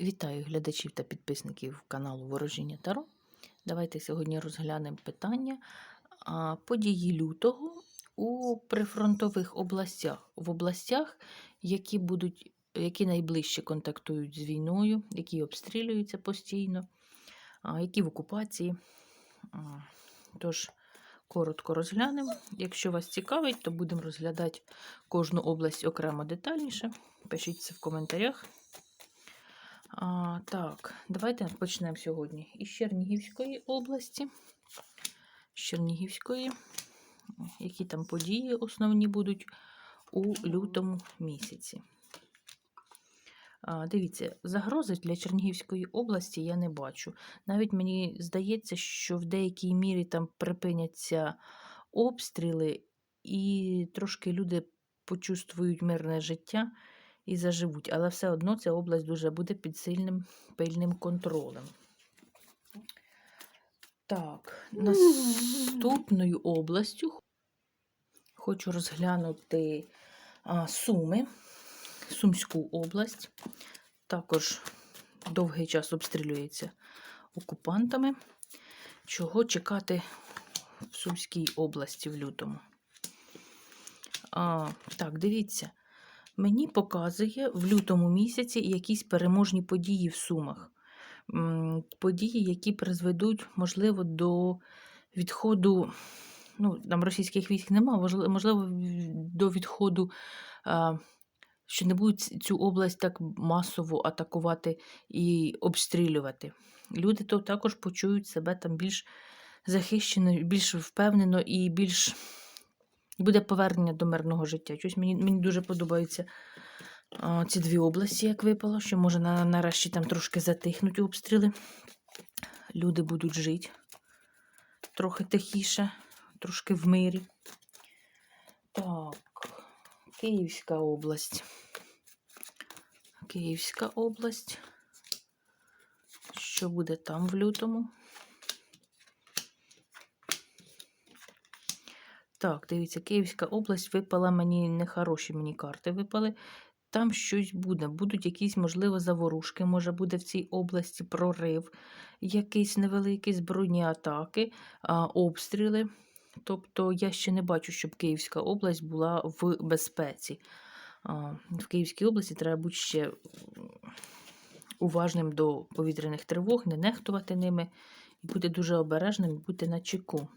Вітаю глядачів та підписників каналу Ворожіння Таро. Давайте сьогодні розглянемо питання події лютого у прифронтових областях, в областях, які будуть, які найближче контактують з війною, які обстрілюються постійно, які в окупації. Тож, коротко розглянемо. Якщо вас цікавить, то будемо розглядати кожну область окремо детальніше. Пишіть це в коментарях. А, так, давайте почнемо сьогодні із Чернігівської області. З Чернігівської, які там події основні будуть у лютому місяці. Дивіться, загрози для Чернігівської області я не бачу. Навіть мені здається, що в деякій мірі там припиняться обстріли, і трошки люди почувствують мирне життя і заживуть. Але все одно ця область дуже буде під сильним пильним контролем. Так, наступною областю хочу розглянути а, Суми, Сумську область. Також довгий час обстрілюється окупантами. Чого чекати в Сумській області в лютому? А, так, дивіться. Мені показує в лютому місяці якісь переможні події в Сумах. Події, які призведуть, можливо, до відходу. Ну, там російських військ немає, можливо, до відходу, що не будуть цю область так масово атакувати і обстрілювати. Люди то також почують себе там більш захищено, більш впевнено і більш буде повернення до мирного життя. Щось мені, мені дуже подобаються а, ці дві області, як випало, що може на, нарешті там трошки затихнуть обстріли. Люди будуть жити трохи тихіше, трошки в мирі. Так, Київська область. Київська область. Що буде там в лютому? Так, дивіться, Київська область випала мені нехороші мені карти випали. Там щось буде. Будуть якісь, можливо, заворушки, може буде в цій області прорив, якісь невеликі збройні атаки, обстріли. Тобто я ще не бачу, щоб Київська область була в безпеці. В Київській області треба бути ще уважним до повітряних тривог, не нехтувати ними, і бути дуже обережним, бути на чеку.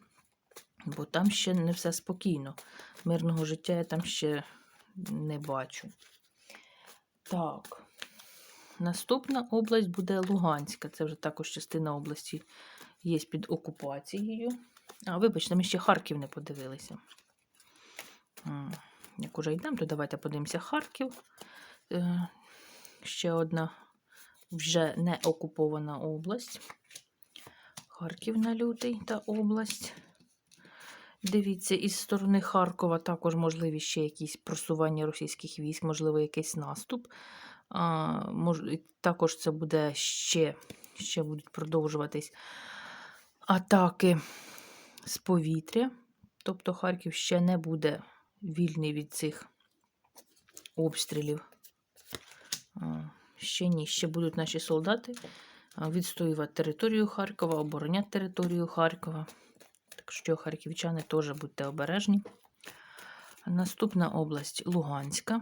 Бо там ще не все спокійно. Мирного життя я там ще не бачу. Так. Наступна область буде Луганська. Це вже також частина області є під окупацією. А, вибачте, ми ще Харків не подивилися. Як уже йдемо, то давайте подивимося Харків. Е, Ще одна вже не окупована область. Харків на лютий та область. Дивіться, із сторони Харкова також можливі ще якісь просування російських військ, можливо, якийсь наступ. А, мож, також це буде ще, ще будуть продовжуватись атаки з повітря. Тобто Харків ще не буде вільний від цих обстрілів. А, ще ні, ще будуть наші солдати відстоювати територію Харкова, обороняти територію Харкова. Що, харківчани, теж будьте обережні. Наступна область Луганська.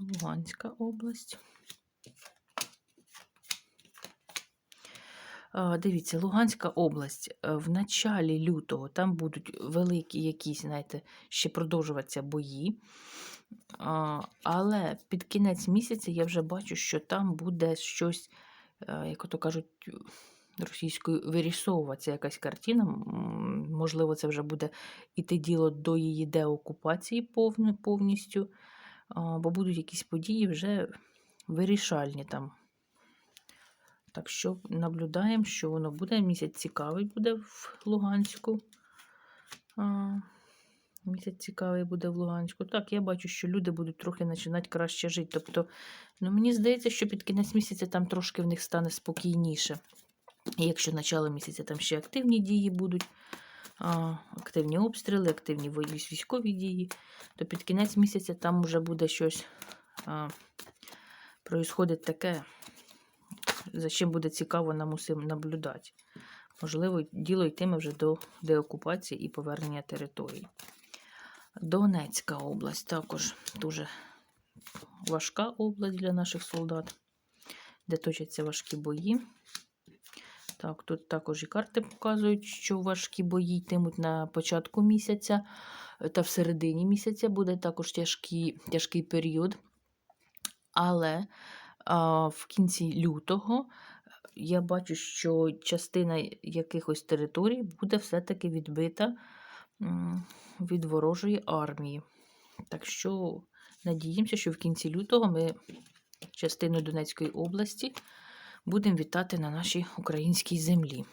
Луганська область. Дивіться, Луганська область е, в началі лютого там будуть великі якісь, знаєте, ще продовжуватися бої. Але під кінець місяця я вже бачу, що там буде щось, е, як ото кажуть, російською вирісовуватися якась картина. Можливо, це вже буде іти діло до її деокупації повністю, бо будуть якісь події вже вирішальні там. Так що наблюдаємо, що воно буде. Місяць цікавий буде в Луганську. Місяць цікавий буде в Луганську. Так, я бачу, що люди будуть трохи починати краще жити. Тобто, ну, мені здається, що під кінець місяця там трошки в них стане спокійніше. І якщо начало місяця там ще активні дії будуть, активні обстріли, активні військові дії, то під кінець місяця там вже буде щось проїсходить таке, за чим буде цікаво нам усім наблюдати. Можливо, діло йтиме вже до деокупації і повернення територій. Донецька область також дуже важка область для наших солдат, де точаться важкі бої. Так, тут також і карти показують, що важкі бої йтимуть на початку місяця е, та в середині місяця буде також тяжкий, тяжкий період. Але а, в кінці лютого я бачу, що частина якихось територій буде все-таки відбита від ворожої армії. Так що надіємося, що в кінці лютого ми частину Донецької області будемо вітати на нашій українській землі.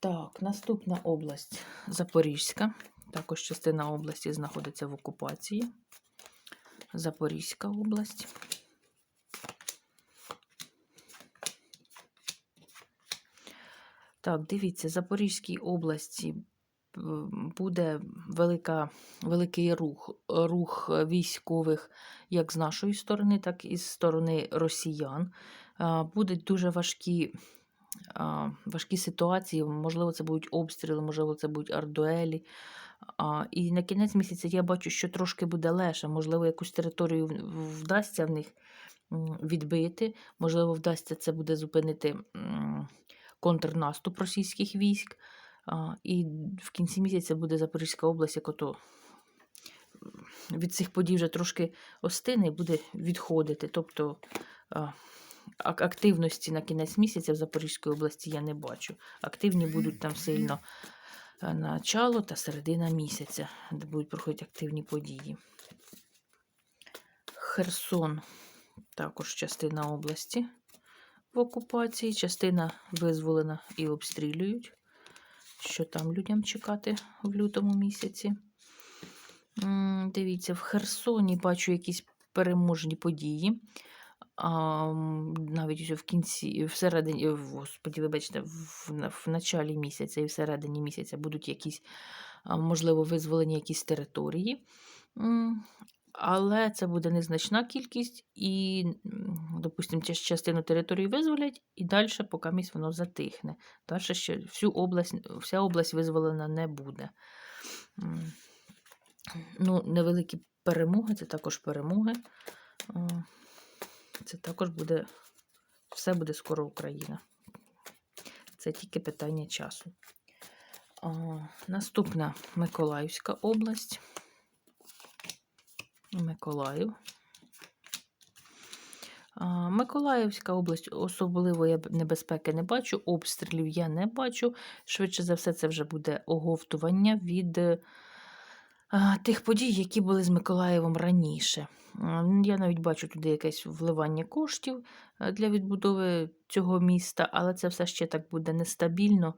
Так, наступна область Запорізька. Також частина області знаходиться в окупації. Запорізька область. Так, дивіться, Запорізькій області буде велика, великий рух, рух військових як з нашої сторони, так і з сторони росіян. Будуть дуже важкі, важкі ситуації. Можливо, це будуть обстріли, можливо, це будуть ардуелі. І на кінець місяця я бачу, що трошки буде легше. Можливо, якусь територію вдасться в них відбити. Можливо, вдасться це буде зупинити контрнаступ російських військ. І в кінці місяця буде Запорізька область, як ото від цих подій вже трошки остине і буде відходити. Тобто активності на кінець місяця в Запорізькій області я не бачу. Активні будуть там сильно начало та середина місяця, де будуть проходити активні події. Херсон також частина області в окупації, частина визволена і обстрілюють. Що там людям чекати в лютому місяці? Дивіться, в Херсоні бачу якісь переможні події. Навіть в кінці, всередині, господі, вибачте, в, в началі місяця і всередині місяця будуть якісь, можливо, визволені якісь території. Але це буде незначна кількість, і, допустимо, частину території визволять, і далі, поки місць воно затихне. Далі ще всю область, вся область визволена не буде. Ну, невеликі перемоги, це також перемоги. Це також буде, все буде скоро Україна. Це тільки питання часу. Наступна Миколаївська область. Миколаїв. Миколаївська область особливо я небезпеки не бачу, обстрілів я не бачу. Швидше за все, це вже буде оговтування від е, тих подій, які були з Миколаєвом раніше. Я навіть бачу туди якесь вливання коштів е, для відбудови цього міста, але це все ще так буде нестабільно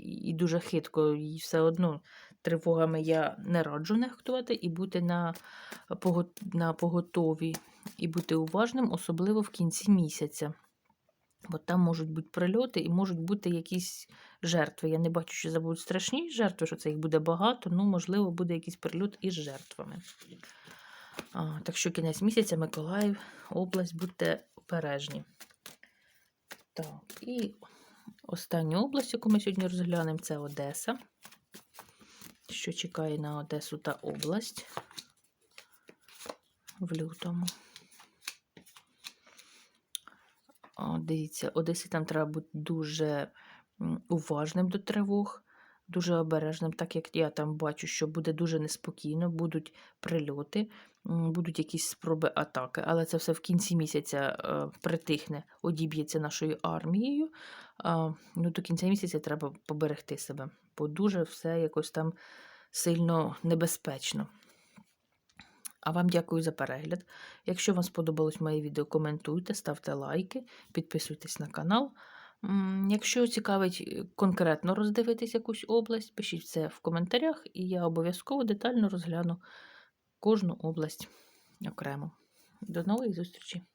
і дуже хитко. І все одно тривогами я не раджу нехтувати і бути на, на поготові, і бути уважним, особливо в кінці місяця. Бо там можуть бути прильоти і можуть бути якісь жертви. Я не бачу, що це страшні жертви, що це їх буде багато, ну, можливо, буде якийсь прильот із жертвами. А, так що кінець місяця Миколаїв, область, будьте обережні. Так, і остання область, яку ми сьогодні розглянемо, це Одеса. Що чекає на Одесу та область в лютому. О, дивіться, Одесі там треба бути дуже уважним до тривог, дуже обережним, так як я там бачу, що буде дуже неспокійно, будуть прильоти, будуть якісь спроби атаки, але це все в кінці місяця е, притихне, одіб'ється нашою армією. Ну, до кінця місяця треба поберегти себе, бо дуже все якось там сильно небезпечно. А вам дякую за перегляд. Якщо вам сподобалось моє відео, коментуйте, ставте лайки, підписуйтесь на канал. Якщо цікавить е, конкретно роздивитись якусь область, пишіть це в коментарях, і я обов'язково детально розгляну кожну область окремо. До нової зустрічі!